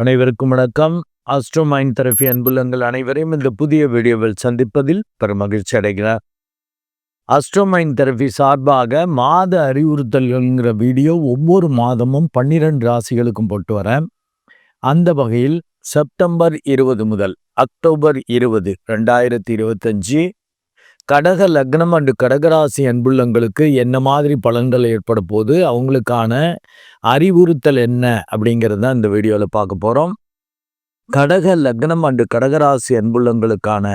அனைவருக்கும் வணக்கம். Astro mind therapy அன்புள்ளங்கள் அனைவரையும் இந்த புதிய வீடியோவில் சந்திப்பதில் பெரும் மகிழ்ச்சி அடைகிறார் ஆஸ்ட்ரோ மைண்ட் தெரபி சார்பாக மாத அறிவுறுத்தல்கள்ங்கிற வீடியோ ஒவ்வொரு மாதமும் பன்னிரண்டு ராசிகளுக்கும் போட்டு வரேன். அந்த வகையில் செப்டம்பர் இருபது முதல் அக்டோபர் இருபது ரெண்டாயிரத்தி இருபத்தஞ்சு கடக லக்னம் அண்டு கடகராசி அன்புள்ளங்களுக்கு என்ன மாதிரி பலன்கள் ஏற்பட போது அவங்களுக்கான அறிவுறுத்தல் என்ன? அப்படிங்கிறத இந்த வீடியோவில் பார்க்க போகிறோம் கடக லக்னம் அண்டு கடகராசி அன்புள்ளங்களுக்கான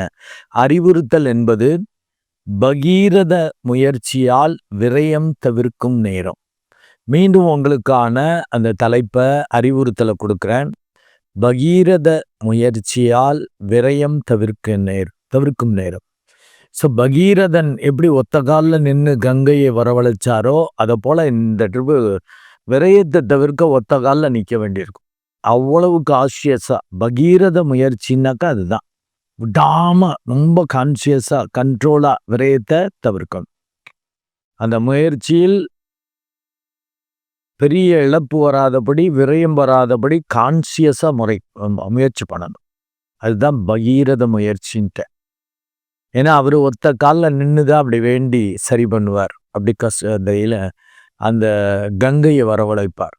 அறிவுறுத்தல் என்பது பகீரத முயற்சியால் விரயம் தவிர்க்கும் நேரம். மீண்டும் உங்களுக்கான அந்த தலைப்பை அறிவுறுத்தலை கொடுக்குறேன். பகீரத முயற்சியால் விரயம் தவிர்க்க நேர் தவிர்க்கும் நேரம். ஸோ பகீரதன் எப்படி ஒத்த காலில் நின்று கங்கையை வரவழைச்சாரோ அதை போல் இந்த ட்ரிப்பு விரயத்தை தவிர்க்க ஒத்த காலில் நிற்க வேண்டியிருக்கும். அவ்வளவு கான்ஷியஸாக பகீரத முயற்சின்னாக்கா அதுதான். விடாம ரொம்ப கான்சியஸாக கண்ட்ரோலாக விரயத்தை தவிர்க்கணும். அந்த முயற்சியில் பெரிய இழப்பு வராதபடி விரயம் வராதபடி கான்சியஸாக முறை முயற்சி பண்ணணும். அதுதான் பகீரத முயற்சின்ட்டு. ஏன்னா அவர் ஒத்த காலில் நின்று தான் அப்படி வேண்டி சரி பண்ணுவார். அப்படி கஷ்டத்தையில் அந்த கங்கையை வரவழைப்பார்.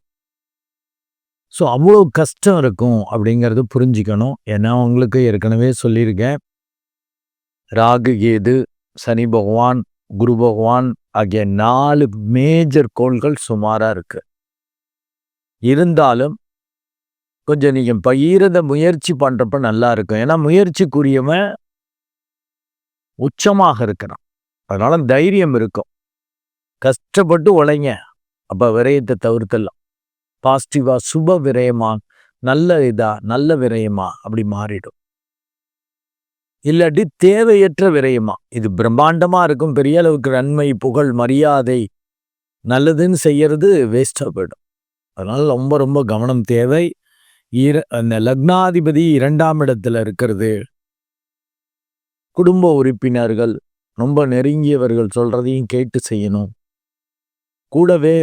ஸோ அவ்வளோ கஷ்டம் இருக்கும் அப்படிங்கிறது புரிஞ்சிக்கணும். ஏன்னா உங்களுக்கு ஏற்கனவே சொல்லியிருக்கேன். ராகு கேது சனி பகவான் குரு பகவான் ஆகிய நாலு மேஜர் கோள்கள் சுமாராக இருக்கு. இருந்தாலும் கொஞ்சம் நீங்கள் பயிரத முயற்சி பண்ணுறப்ப நல்லா இருக்கும். ஏன்னா முயற்சிக்குரியவன் உச்சமாக இருக்கிறான். அதனால தைரியம் இருக்கும். கஷ்டப்பட்டு உழைங்க. அப்போ விரயத்தை தவிர்த்தலாம் பாசிட்டிவா சுப விரயமா நல்ல இதா நல்ல விரயமா அப்படி மாறிடும். இல்லாட்டி தேவையற்ற விரயமா. இது பிரம்மாண்டமா இருக்கும். பெரிய அளவுக்கு நன்மை புகழ் மரியாதை நல்லதுன்னு செய்யறது வேஸ்டாக போயிடும். அதனால ரொம்ப ரொம்ப கவனம் தேவை. இர அந்த லக்னாதிபதி இரண்டாம் இடத்துல இருக்கிறது. குடும்ப உறுப்பினர்கள் ரொம்ப நெருங்கியவர்கள் சொல்றதையும் கேட்டு செய்யணும். கூடவே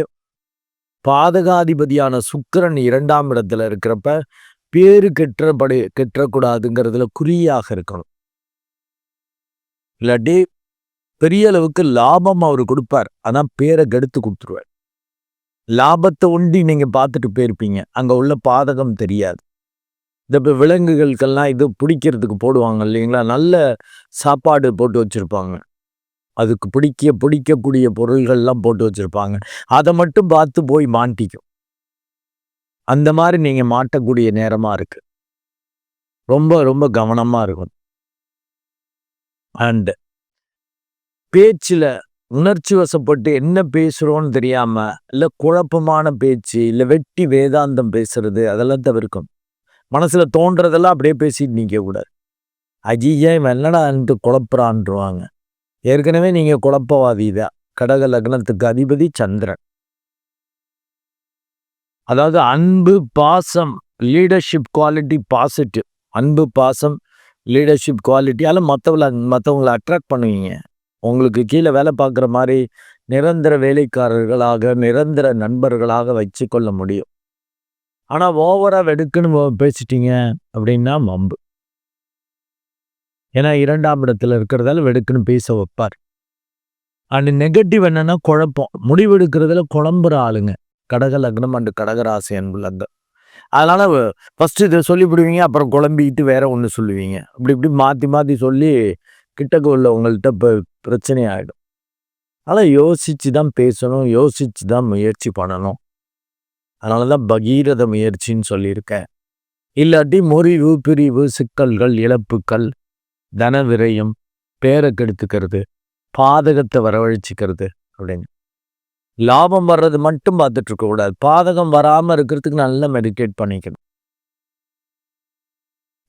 பாதகாதிபதியான சுக்கரன் இரண்டாம் இடத்துல இருக்கிறப்ப பேரு கெட்டபடி கெட்டக்கூடாதுங்கிறதுல குறியாக இருக்கணும். இல்லாட்டி பெரிய அளவுக்கு லாபம் அவர் கொடுப்பார். அதான் பேரை கெடுத்து கொடுத்துருவார். லாபத்தை ஒண்டி நீங்க பார்த்துட்டு போயிருப்பீங்க. அங்க உள்ள பாதகம் தெரியாது. இந்த இப்போ விலங்குகளுக்கெல்லாம் இது பிடிக்கிறதுக்கு போடுவாங்க இல்லைங்களா? நல்ல சாப்பாடு போட்டு வச்சுருப்பாங்க. அதுக்கு பிடிக்க பிடிக்கக்கூடிய பொருள்கள்லாம் போட்டு வச்சுருப்பாங்க. அதை மட்டும் பார்த்து போய் மாட்டிக்கும். அந்த மாதிரி நீங்கள் மாட்டக்கூடிய நேரமாக இருக்குது ரொம்ப ரொம்ப கவனமாக இருக்கும். அண்டு பேச்சில் உணர்ச்சி வசப்பட்டு என்ன பேசுகிறோன்னு தெரியாமல் இல்லை குழப்பமான பேச்சு இல்லை வெட்டி வேதாந்தம் பேசுறது அதெல்லாம் தவிர்க்கும். மனசில் தோன்றதெல்லாம் அப்படியே பேசிட்டு நிற்கக்கூடாது அஜிஜா அஜியா வெள்ளடான்ட்டு குழப்புறான்ருவாங்க ஏற்கனவே நீங்கள் குழப்பவாதி தான் கடக லக்னத்துக்கு அதிபதி சந்திரன். அதாவது அன்பு பாசம் லீடர்ஷிப் குவாலிட்டி பாசிட்டிவ் அன்பு பாசம் லீடர்ஷிப் குவாலிட்டியால் மற்றவங்கள மற்றவங்களை அட்ராக்ட் பண்ணுவீங்க. உங்களுக்கு கீழே வேலை பார்க்குற மாதிரி நிரந்தர வேலைக்காரர்களாக நிரந்தர நண்பர்களாக வச்சு கொள்ள முடியும். ஆனால் ஓவராக வெடுக்குன்னு பேசிட்டீங்க அப்படின்னா மம்பு. ஏன்னா இரண்டாம் இடத்துல இருக்கிறதால வெடுக்குன்னு பேச வைப்பார். அண்டு நெகட்டிவ் என்னென்னா குழப்பம். முடிவெடுக்கிறதுல குழம்புற ஆளுங்க. கடக லக்னம் அண்டு கடகராசி அன்புலங்க. அதனால் ஃபஸ்ட்டு இதை சொல்லிவிடுவீங்க அப்புறம் குழம்பிக்கிட்டு வேற ஒன்று சொல்லுவீங்க. அப்படி இப்படி மாற்றி மாற்றி சொல்லி கிட்டக்கு உள்ளவங்கள்ட்ட இப்போ பிரச்சனை ஆகிடும் அதனால் யோசித்து தான் பேசணும் யோசித்து தான் முயற்சி பண்ணணும். அதனால தான் பகீரத முயற்சின்னு சொல்லியிருக்கேன். இல்லாட்டி முறிவு பிரிவு சிக்கல்கள் இழப்புக்கள் தன விரயம் பேரை கெடுத்துக்கிறது பாதகத்தை வரவழைச்சிக்கிறது அப்படின்னு. லாபம் வர்றது மட்டும் பார்த்துட்டு இருக்கக்கூடாது பாதகம் வராமல் இருக்கிறதுக்கு நல்லா மெடிடேட் பண்ணிக்கணும்.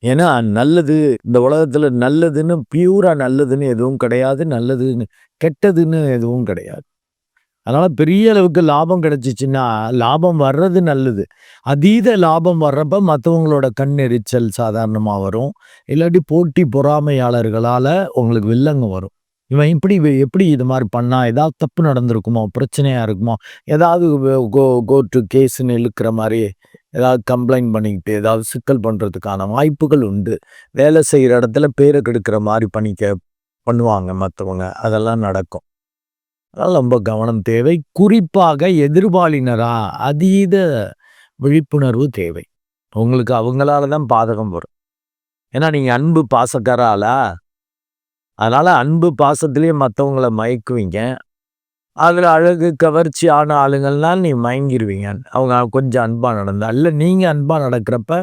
ஏன்னா நல்லது இந்த உலகத்தில் நல்லதுன்னு பியூராக நல்லதுன்னு எதுவும் கிடையாது. நல்லதுன்னு கெட்டதுன்னு எதுவும் கிடையாது. அதனால் பெரிய அளவுக்கு லாபம் கிடச்சிச்சின்னா லாபம் வர்றது நல்லது அதீத லாபம் வர்றப்ப மற்றவங்களோட கண் எரிச்சல் சாதாரணமாக வரும் இல்லாட்டி போட்டி பொறாமையாளர்களால் உங்களுக்கு வில்லங்க வரும் இவன் இப்படி எப்படி இது மாதிரி பண்ணா? ஏதாவது தப்பு நடந்திருக்குமோ? பிரச்சனையாக இருக்குமோ? ஏதாவது கோ கோ டு கேஸ்ன்னு இழுக்கிற மாதிரி ஏதாவது கம்ப்ளைண்ட் பண்ணிக்கிட்டு, ஏதாவது சிக்கல் பண்ணுறதுக்கான வாய்ப்புகள் உண்டு. வேலை செய்கிற இடத்துல பேரை கெடுக்கிற மாதிரி பண்ணிக்க பண்ணுவாங்க மற்றவங்க அதெல்லாம் நடக்கும். அதனால் ரொம்ப கவனம் தேவை. குறிப்பாக எதிர்பாலினரா அதீத விழிப்புணர்வு தேவை. உங்களுக்கு அவங்களால தான் பாதகம் வரும். ஏன்னா நீங்கள் அன்பு பாசக்காராலா அதனால் அன்பு பாசத்திலேயே மற்றவங்கள மயக்குவீங்க. அதில் அழகு கவர்ச்சி ஆன ஆளுங்கள்லாம் நீ மயங்கிடுவீங்க அவங்க கொஞ்சம் அன்பாக நடந்தா. இல்லை நீங்கள் அன்பாக நடக்கிறப்ப,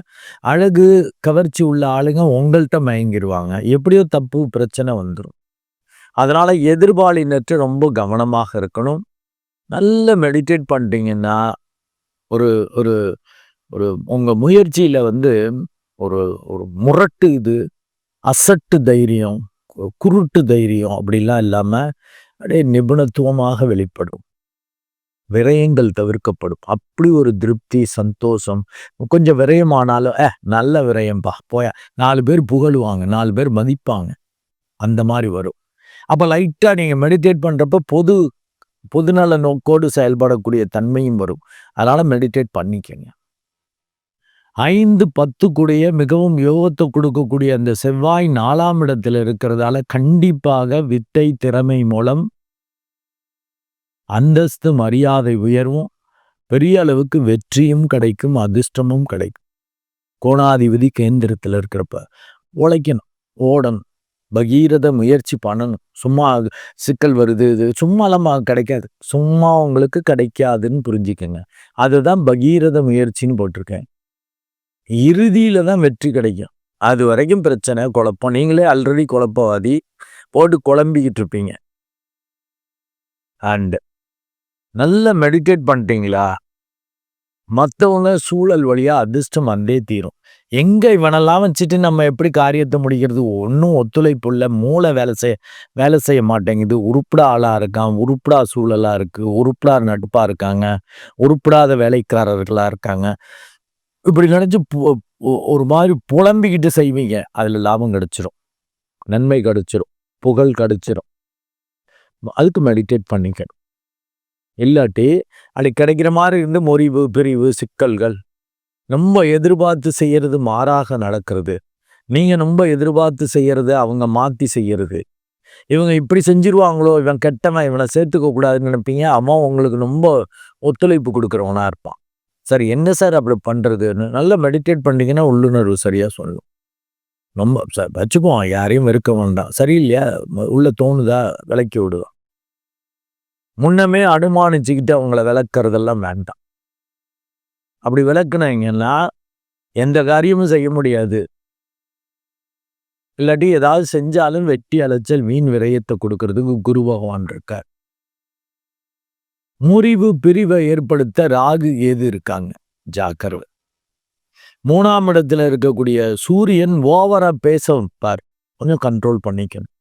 அழகு, கவர்ச்சி உள்ள ஆளுங்க உங்கள்கிட்ட மயங்கிடுவாங்க எப்படியோ தப்பு, பிரச்சனை வந்துடும் அதனால் எதிர்பாலினற்று ரொம்ப கவனமாக இருக்கணும். நல்ல மெடிடேட் பண்ணிட்டீங்கன்னா, ஒரு ஒரு ஒரு உங்கள் முயற்சியில் வந்து ஒரு ஒரு முரட்டு இது, அசட்டு தைரியம், குருட்டு தைரியம் அப்படிலாம் இல்லாமல் அப்படியே நிபுணத்துவமாக வெளிப்படும். விரயங்கள் தவிர்க்கப்படும். அப்படி ஒரு திருப்தி, சந்தோஷம். கொஞ்சம் விரயமானாலும், "ஏ நல்ல விரயம்பா, போய நாலு பேர் புகழுவாங்க. நாலு பேர் மதிப்பாங்க. அந்த மாதிரி வரும். அப்போ லைட்டாக நீங்கள் மெடிடேட் பண்ணுறப்ப பொது பொதுநல நோக்கோடு செயல்படக்கூடிய தன்மையும் வரும். அதனால் மெடிடேட் பண்ணிக்கங்க. 5, 10 கூடிய மிகவும் யோகத்தை கொடுக்கக்கூடிய அந்த செவ்வாய் நாலாம் இடத்தில் இருக்கிறதால, கண்டிப்பாக வித்தை, திறமை மூலம் அந்தஸ்து, மரியாதை உயர்வும், பெரிய அளவுக்கு வெற்றியும் கிடைக்கும், அதிர்ஷ்டமும் கிடைக்கும். கோணாதிபதி கேந்திரத்தில் இருக்கிறப்ப. உழைக்கணும், ஓடணும், பகீரத முயற்சி பண்ணணும். சும்மா சிக்கல் வருது, இது சும்மாலாம் கிடைக்காது. சும்மா உங்களுக்கு கிடைக்காதுன்னு புரிஞ்சுக்கோங்க அதுதான் பகீரத முயற்சின்னு போட்டிருக்கேன். இறுதியில தான் வெற்றி கிடைக்கும். அது வரைக்கும் பிரச்சனை, குழப்பம். நீங்களே ஆல்ரெடி குழப்பவாதி. போட்டு குழம்பிக்கிட்டு இருப்பீங்க. அண்டு நல்லா மெடிடேட் பண்ணிட்டீங்களா? மற்றவங்க சூழல் வழியாக அதிர்ஷ்டம் வந்தே தீரும். எங்கே இவனெல்லாம் வச்சுட்டு நம்ம எப்படி காரியத்தை முடிக்கிறது? ஒன்றும் ஒத்துழைப்பு இல்லை மூளை வேலை செய்ய வேலை செய்ய மாட்டேங்குது. உருப்படா ஆளாக இருக்கான். உருப்படா சூழலாக இருக்குது உருப்படா நட்பாக இருக்காங்க. உருப்படாத வேலைக்காரர்களாக இருக்காங்க. இப்படி நினச்சி பு ஒரு மாதிரி புலம்பிக்கிட்டு செய்வீங்க. அதில் லாபம் கிடச்சிரும் நன்மை கிடச்சிரும் புகழ் கிடச்சிரும் அதுக்கு மெடிடேட் பண்ணிக்கணும். இல்லாட்டி, அது கிடைக்கிற மாதிரி இருந்து முறிவு, பிரிவு, சிக்கல்கள். ரொம்ப எதிர்பார்த்து செய்கிறது மாறாக நடக்கிறது. நீங்கள் ரொம்ப எதிர்பார்த்து செய்கிறது அவங்க மாற்றி செய்கிறது இவங்க இப்படி செஞ்சிருவாங்களோ, இவன் கெட்டவன், இவனை சேர்த்துக்க கூடாதுன்னு நினைப்பீங்க. அவன் உங்களுக்கு ரொம்ப ஒத்துழைப்பு கொடுக்குறவனாக இருப்பான். சார் என்ன சார் அப்படி பண்ணுறதுன்னு நல்லா மெடிடேட் பண்ணிங்கன்னா உள்ளுணர்வு சரியாக சொல்லும். ரொம்ப ச வச்சுக்குவோம். யாரையும் வெறுக்க வேண்டாம். சரியில்லையா? உள்ளே தோணுதா? விளக்கி விடுவான் முன்னமே அனுமானிச்சுக்கிட்டு அவங்கள விளக்குறதெல்லாம் வேண்டாம். அப்படி விளக்குனீங்கன்னா எந்த காரியமும் செய்ய முடியாது. இல்லாட்டி ஏதாவது செஞ்சாலும் வெட்டி அலைச்சல், மீன் விரயத்தை கொடுக்கறதுக்கு குரு பகவான் இருக்கார். முறிவு, பிரிவை ஏற்படுத்த ராகு, ஏது இருக்காங்க. ஜாக்கிரதை. 3ஆம் இடத்துல இருக்கக்கூடிய சூரியன் ஓவரா பேச வைப்பார். கொஞ்சம் கண்ட்ரோல் பண்ணிக்கணும்.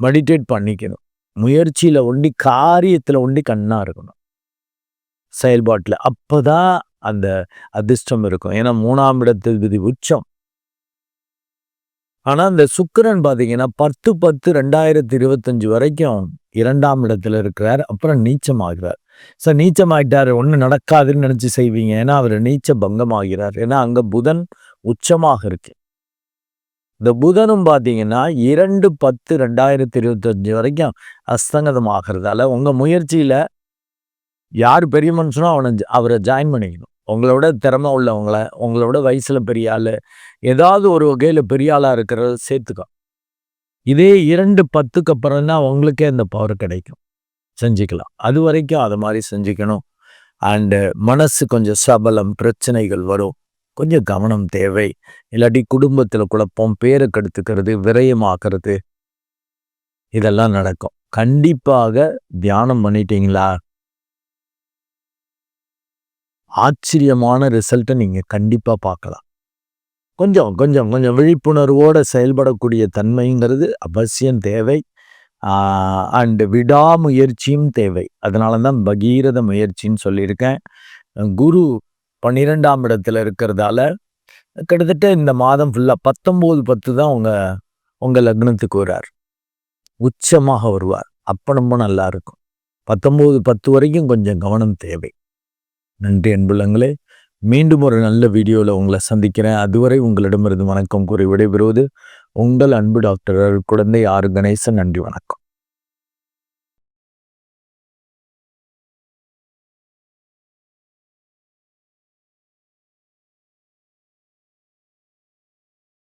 மெடிடேட் பண்ணிக்கணும். முயற்சியில் ஒண்டி, காரியத்தில் ஒண்டி கண்ணாக இருக்கணும். செயல்பாட்டில் அப்போ தான் அந்த அதிர்ஷ்டம் இருக்கும். ஏன்னா 3ஆம் இடத்ததிபதி உச்சம். ஆனால் இந்த சுக்கரன் பார்த்தீங்கன்னா 10, 10, 2025 வரைக்கும் இரண்டாம் இடத்துல இருக்கிறார். அப்புறம் நீச்சமாகிறார். சார் நீச்சமாகிட்டார் ஒன்றும் நடக்காதுன்னு நினச்சி செய்வீங்க. ஏன்னா, அவர் நீச்ச பங்கமாகிறார். ஏன்னா, அங்கே புதன் உச்சமாக இருக்கு. இந்த புதனும் பார்த்தீங்கன்னா 2, 10, 2025 வரைக்கும் அஸ்தங்கதம் ஆகிறதால, உங்கள் முயற்சியில் யார் பெரிய மனுஷனோ அவனை அவரை ஜாயின் பண்ணிக்கணும். உங்களோட திறமை உள்ளவங்கள, உங்களோட வயசில் பெரிய ஆள் ஏதாவது ஒரு வகையில் பெரிய ஆளாக இருக்கிறத சேர்த்துக்கோ. இதே 2, 10க்கு அப்புறம் தான் உங்களுக்கே அந்த பவர் கிடைக்கும். செஞ்சுக்கலாம். அது வரைக்கும் அதை மாதிரி செஞ்சுக்கணும். அண்டு மனசு கொஞ்சம் சபலம், பிரச்சனைகள் வரும். கொஞ்சம் கவனம் தேவை. இல்லாட்டி குடும்பத்தில் குழப்பம், பேரை கெடுத்துக்கிறது, விரயமாக்குறது. இதெல்லாம் நடக்கும். கண்டிப்பாக தியானம் பண்ணிட்டீங்களா? ஆச்சரியமான ரிசல்ட்டை நீங்கள் கண்டிப்பாக பார்க்கலாம். கொஞ்சம் கொஞ்சம் கொஞ்சம் விழிப்புணர்வோடு செயல்படக்கூடிய தன்மைங்கிறது அவசியம் தேவை. அண்டு விடாமுயற்சியும் தேவை. அதனால தான் பகீரத முயற்சின்னு சொல்லியிருக்கேன். குரு 12ஆம் இடத்துல இருக்கிறதால, கிட்டத்தட்ட இந்த மாதம் ஃபுல்லாக பத்தொம்போது பத்து தான் உங்கள் உங்கள் லக்னத்துக்கு வரார். உச்சமாக வருவார். அப்போ ரொம்ப நல்லா இருக்கும். பத்தொம்போது பத்து வரைக்கும் கொஞ்சம் கவனம் தேவை. நன்றி அன்புள்ளங்களே மீண்டும் ஒரு நல்ல வீடியோவில் உங்களை சந்திக்கிறேன். அதுவரை உங்களிடமிருந்து வணக்கம் கூறி விடைபெறுவது உங்கள் அன்பு டாக்டர் குழந்தை ஆறு கணேசன். நன்றி வணக்கம்.